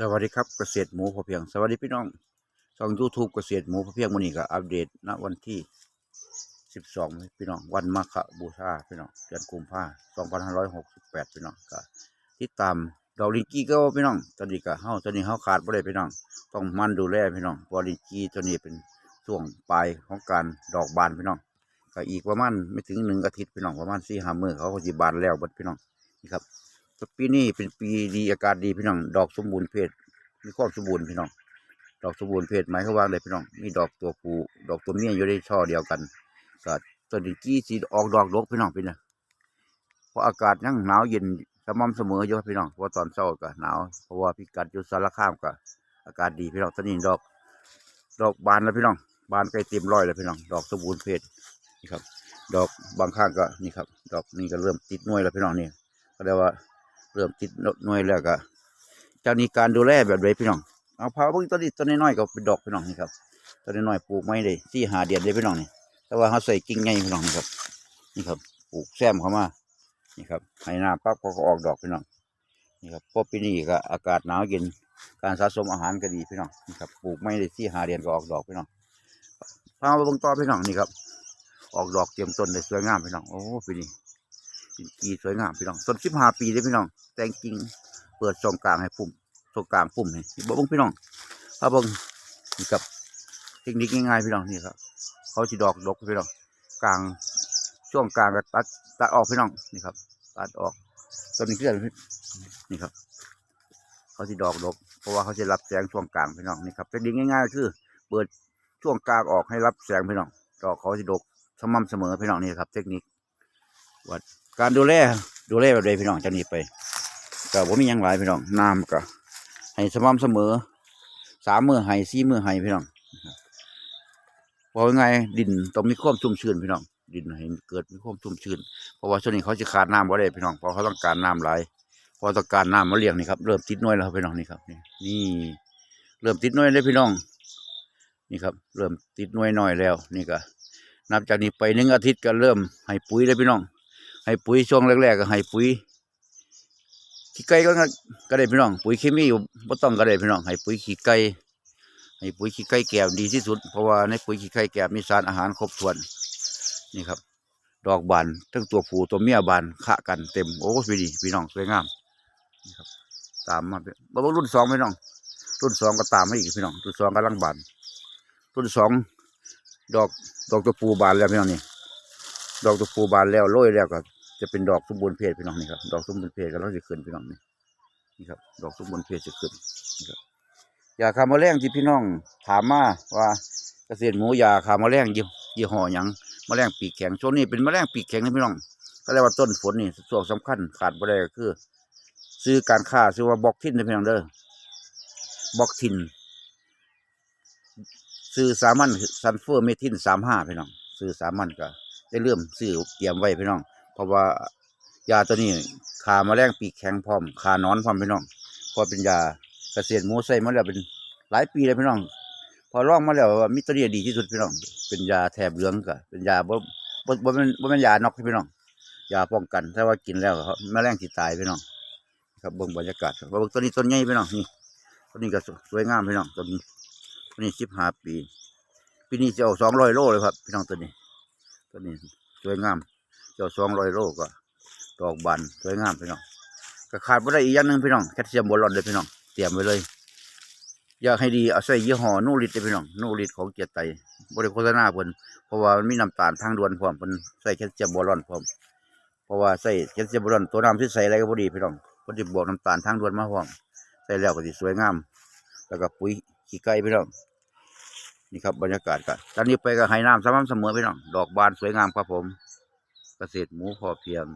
สวัสดีครับเกษตรหมูพอเพียง สวัสดีพี่น้องช่องยูทูบเกษตรหมูพอเพียงวันนี้ก็อัปเดตณวันที่ 12 พี่น้องวันมาฆบูชาพี่น้องเดือนกุมภาพันธ์2568 พี่น้องก็ติดตามดอกลิงกี้ก็พี่น้องตอนนี้ก็เฮาตอนนี้เฮาขาดบ่ได้พี่น้อง ต้องมันดูแลพี่น้องเพอลิงกี้ตัวนี้เป็นช่วงปลายของการดอกบานพี่น้องก็อีกประมาณไม่ถึงหนึ่งอาทิตย์พี่น้องประมาณสี่ห้ามือเขาก็สิบานแล้วบัดพี่น้องนี่ครับ ปีนี้เป็นปีดีอากาศดีพี่น้อง ดอกสมบูรณ์เพศมีความสมบูรณ์พี่น้อง ดอกสมบูรณ์เพศหมายควาว่าเลยพี่น้อง มีดอกตัวผู้ดอกตัวเมียอยู่ในช่อเดียวกันก็ต้นดินกี้สีออกดอกดกพี่น้องพี่นะเพราะอากาศยังหนาวเย็นสม่ำเสมออยู่พี่น้องเพราะตอนเช้าก็หนาวเพราะว่าพิกัดอยู่สารคามก็อากาศดีพี่น้องตอนนี้ดอก ดอกบานแล้วพี่น้อง บานใกล้เต็มร้อยแล้วพี่น้อง ดอกสมบูรณ์เพศนี่ครับ ดอกบางข้างก็นี่ครับ ดอกนี่ก็เริ่มติดน่วยแล้วพี่น้องนี่ก็เรียกว่า เริ่มติดหน่วยแล้วก็จะมีการดูแลแบบไรพี่น้องเอาพาเพิ่งต้นนี้ต้นน้อยๆก็เป็นดอกพี่น้องนี่ครับต้นน้อยๆปลูกไม่ได้สี่หาเดือนเลยพี่น้องนี่แต่ว่าเขาใส่กิ่งใหญ่พี่น้องนี่ครับนี่ครับปลูกแซมเข้ามานี่ครับให้หน้าปั๊บก็ออกดอกพี่น้องนี่ครับพราปีนี้ก็อากาศหนาวเย็นการสะสมอาหารก็ดีพี่น้องนี่ครับปลูกไม่ได้สี่หาเดือนก็ออกดอกพี่น้องพามาเบิ่งต่อพี่น้องนี่ครับออกดอกเตรียมต้นได้สวยงามพี่น้องโอ้ปีนี้ กีสวยงามพี่น้องต้นสิบห้าปีเลยพี่น้องแต่งกิ่งเปิดทรงกลางให้ปุ่มทรงกลางปุ่มให้บ่บงพี่น้องถ้าบงนี่ครับเทคนิคง่ายๆพี่น้องนี่ครับ เขาสิดอกดกพี่น้องกลางช่วงกลางก็ตัดตัดออกพี่น้องนี่ครับ ตัดออกต้นนี้คืออะไรนี่ครับ เขาสิดอกดก เพราะว่าเขาจะรับแสงช่วงกลางพี่น้องนี่ครับเทคนิคง่ายๆคือ เปิดช่วงกลางออกให้รับแสงพี่น้องดอกเขาสิดกสม่ำเสมอพี่น้องนี่ครับ เทคนิควัด การดูแลดูแลแบบใดพี่น้องจะหนีไปก็บ่มียังหลายพี่น้องน้ำก็ให้สม่ำเสมอสามมือให้สี่มือให้พี่น้องพราไงดินต้องมีความชุ่มชื้นพี่น้องดินให้เกิดมีความชุ่มชื้นเพราะว่าช่วงนี้เขาจะขาดน้ำบ่ได้พี่น้องเพราะเขาต้องการน้ำหลายเพราะต้องการน้ำมาเลี้ยงนี่ครับเริ่มติดน้อยแล้วพี่น้องนี่ครับนี่เริ่มติดน้อยเลยพี่น้อง นี่ครับ เริ่มติดน้อยน่อยแล้ว นี่ก็นับจากนี้ไปหนึ่งอาทิตย์ก็เริ่มให้ปุ๋ยเลยพี่น้อง ให้ปุ๋ยช่วงแรกๆก็ให้ปุ๋ยขี้ไก่ก็ก็ได้พี่น้อง ปุ๋ยเคมีอยู่บ่ต้องก็ได้พี่น้องให้ปุ๋ยขี้ไก่ให้ปุ๋ยขี้ไก่แก้วดีที่สุด เพราะว่าในปุ๋ยขี้ไก่แก้วมีสารอาหารครบถ้วน นี่ครับ ดอกบานทั้งตัวผู้ตัวเมียบานขะกันเต็มโอ้สวยดีพี่น้องสวยงามนี่ครับ ตามมาบ่บ่รุ่นสองพี่น้อง รุ่นสองก็ตามมาอีกพี่น้อง รุ่นสองกำลังบาน รุ่นสองดอกดอกตัวผู้บานแล้วพี่น้องนี่ดอกตัวผู้บานแล้วโรยแล้วก็ จะเป็นดอกสมบูรณ์เพศพี่น้องนี่ครับ ดอกสมบูรณ์เพศก็เราจะขึ้นพี่น้องนี่นี่ครับ ดอกสมบูรณ์เพศจะขึ้นนี่ครับยาคาแมลงที่พี่น้องถามมาว่าเกษตรหมูยาคาแมลงยี่ยี่ห้อหยังมแมลงปีกแข็งช่วงนี้เป็นมแมลงปีกแข็งนะพี่น้อง ก็เรียกว่าต้นฝนนี่ส่วนสำคัญขาดบ่ได้ก็คือ ซื้อการค้าซื้อว่าบล็อกทินนะพี่น้องเด้อบล็อกทินซื้อสามัญซันเฟอร์เมทินสามห้าพี่น้องซื้อสามัญก็ได้เริ่มซื้อเตรียมไว้พี่น้อง เพราะว่ายาตัวนี้ขาแมลงปีกแข็งพร้อมขานอนพร้อมพี่น้องเพอเป็นยาเกษตรหมูใส่มาแล้วเป็นหลายปีเลยพี่น้อง พอลองมาแล้วว่ามิตรเนียดีที่สุดพี่น้อง เป็นยาแถบเหลืองก็เป็นยาบ่บ่บ่เป็นบ่เป็นยานอกพี่น้องยาป้องกันถ้าว่ากินแล้วก็แมลงสิตายพี่น้องครับเบิ่งบรรยากาศครับเบิ่งต้นนี้ต้นใหญ่พี่น้องนี่ต้นนี้ก็สวยงามพี่น้องต้นนี้ต้นนี้สิบห้าปีปีนี้จะเอาสองร้อยโลเลยครับพี่น้องต้นนี้ตัวนี้สวยงาม เจ้าสองรอยโลก็ดอกบานสวยงามพี่น้องก็ขาดไม่ได้อีกอย่างหนึ่งพี่น้องแคลเซียมโบรอนเลยพี่น้องเตรียมไว้เลย อยากให้ดีเอาใส่ยี่ห้อนูริตเลยพี่น้องนูริตของเกียรติไตบริโภคนาเพิ่นเพราะว่ามันมีน้ำตาลทางด่วนพร้อมเพิ่นใส่แคลเซียมโบรอนพร้อมเพราะว่าใส่แคลเซียมโบรอนตัวน้ำที่ใส่อะไรก็พอดีพี่น้องเพิ่นจะบวกน้ำตาลทางด่วนมาพร้อมใส่แล้วก็สิสวยงาม แล้วก็ปุ๋ยขี้ไก่พี่น้องนี่ครับบรรยากาศกันตอนนี้ไปก็ให้น้ำสม่ำเสมอพี่น้องดอกบานสวยงามครับผม เกษตรหมูพอเพียง